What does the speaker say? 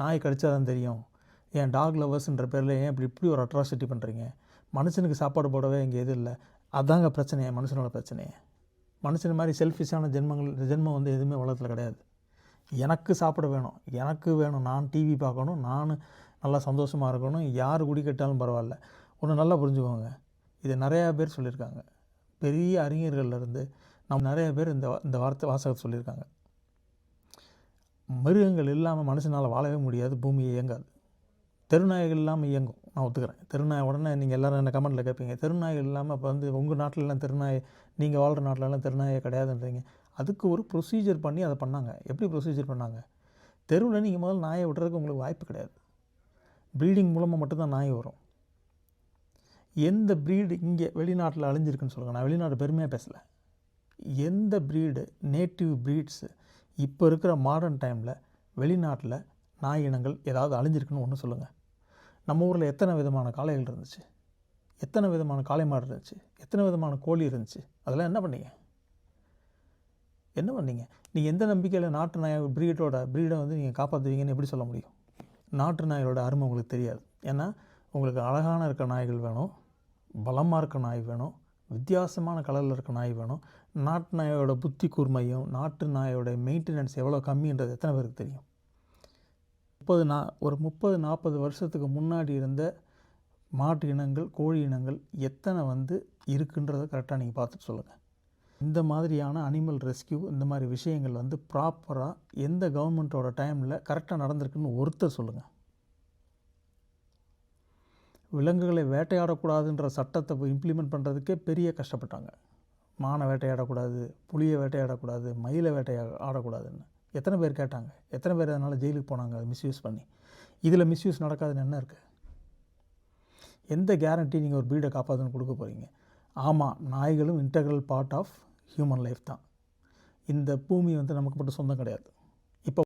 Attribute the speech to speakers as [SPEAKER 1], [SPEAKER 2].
[SPEAKER 1] நாய் கடிச்சா தான் தெரியும். ஏன் டாக் லவர்ஸ்ன்ற பேரில் ஏன் இப்படி இப்படி ஒரு அட்ராசிட்டி பண்ணுறீங்க மனுஷனுக்கு சாப்பாடு போடவே இங்கே எதுவும் இல்லை. அதாங்க பிரச்சனையே மனுஷனோட பிரச்சனையே. மனுஷன் மாதிரி செல்ஃபிஷான ஜென்மங்கள் ஜென்மம் வந்து எதுவுமே உலகத்தில் கிடையாது. எனக்கு சாப்பிட வேணும். எனக்கு வேணும். நான் டிவி பார்க்கணும். நான் நல்லா சந்தோஷமாக இருக்கணும். யார் குடி கட்டாலும் பரவாயில்ல. ஒன்று நல்லா புரிஞ்சுக்கோங்க. இது நிறையா பேர் சொல்லியிருக்காங்க. பெரிய அறிஞர்கள்லேருந்து நம்ம நிறைய பேர் இந்த இந்த வார்த்தை வாசகத்தை சொல்லியிருக்காங்க. மிருகங்கள் இல்லாமல் மனுஷனால் வாழவே முடியாது பூமி இயங்காது. தெருநாய்கள் இல்லாமல் இயங்கும். நான் ஒத்துக்கிறேன். தெருநாய் உடனே நீங்கள் எல்லோரும் என்ன கமெண்ட்டில் கேட்பீங்க தெருநாய்கள் இல்லாமல் இப்போ வந்து உங்கள் நாட்டிலலாம் தெருநாய் நீங்கள் வாழ்கிற நாட்டிலலாம் தெருநாயே கிடையாதுன்றீங்க. அதுக்கு ஒரு ப்ரொசீஜர் பண்ணி அதை பண்ணாங்க. எப்படி ப்ரொசீஜர் பண்ணாங்க? தெருவில் நீங்கள் முதல்ல நாயை விட்டுறதுக்கு உங்களுக்கு வாய்ப்பு கிடையாது. ப்ரீடிங் மூலமாக மட்டும்தான் நாய் வரும். எந்த ப்ரீடு இங்கே வெளிநாட்டில் அழிஞ்சிருக்குன்னு சொல்லுங்கள் நான் வெளிநாட்டு பெருமையாக பேசலை. எந்த ப்ரீடு நேட்டிவ் ப்ரீட்ஸு இப்போ இருக்கிற மாடர்ன் டைமில் வெளிநாட்டில் நாய் இனங்கள் ஏதாவது அழிஞ்சிருக்குன்னு ஒன்று சொல்லுங்கள் நம்ம ஊரில் எத்தனை விதமான காளைகள் இருந்துச்சு? எத்தனை விதமான காளை மாடு இருந்துச்சு? எத்தனை விதமான கோழி இருந்துச்சு? அதெல்லாம் என்ன பண்ணீங்க? என்ன பண்ணீங்க? நீங்கள் எந்த நம்பிக்கையில் நாட்டு நாய் ப்ரீடோட ப்ரீடை வந்து நீங்கள் காப்பாற்றுவீங்கன்னு எப்படி சொல்ல முடியும்? நாட்டு நாய்களோட அருமை உங்களுக்கு தெரியாது. ஏன்னா உங்களுக்கு அழகான இருக்க நாய்கள் வேணும் பலமாக இருக்க நாய் வேணும் வித்தியாசமான கலரில் இருக்க நாய் வேணும். நாட்டு நாயோட புத்தி கூர்மையும் நாட்டு நாயோட மெயின்டெனன்ஸ் எவ்வளோ கம்மின்றது எத்தனை பேருக்கு தெரியும்? முப்பது நா ஒரு முப்பது நாற்பது வருஷத்துக்கு முன்னாடி இருந்த மாட்டு இனங்கள் கோழி இனங்கள் எத்தனை வந்து இருக்குன்றதை கரெக்டாக நீங்கள் பார்த்துட்டு சொல்லுங்கள் இந்த மாதிரியான அனிமல் ரெஸ்கியூ இந்த மாதிரி விஷயங்கள் வந்து ப்ராப்பராக எந்த கவர்மெண்ட்டோட டைமில் கரெக்டாக நடந்திருக்குன்னு ஒருத்தர் சொல்லுங்கள் விலங்குகளை வேட்டையாடக்கூடாதுன்ற சட்டத்தை இம்ப்ளிமெண்ட் பண்ணுறதுக்கே பெரிய கஷ்டப்பட்டாங்க. மானை வேட்டையாடக்கூடாது புளியை வேட்டையாடக்கூடாது மயிலை வேட்டையா ஆடக்கூடாதுன்னு. எத்தனை பேர் கேட்டாங்க? எத்தனை பேர் அதனால் ஜெயிலுக்கு போனாங்க? அதை மிஸ்யூஸ் பண்ணி. இதில் மிஸ்யூஸ் நடக்காதுன்னு என்ன இருக்குது எந்த கேரண்டி நீங்கள் ஒரு பீடை காப்பாற்றுன்னு கொடுக்க போகிறீங்க ஆமாம் நாய்களும் integral part of human life தான். இந்த பூமி வந்து நமக்கு மட்டும் சொந்தம் கிடையாது.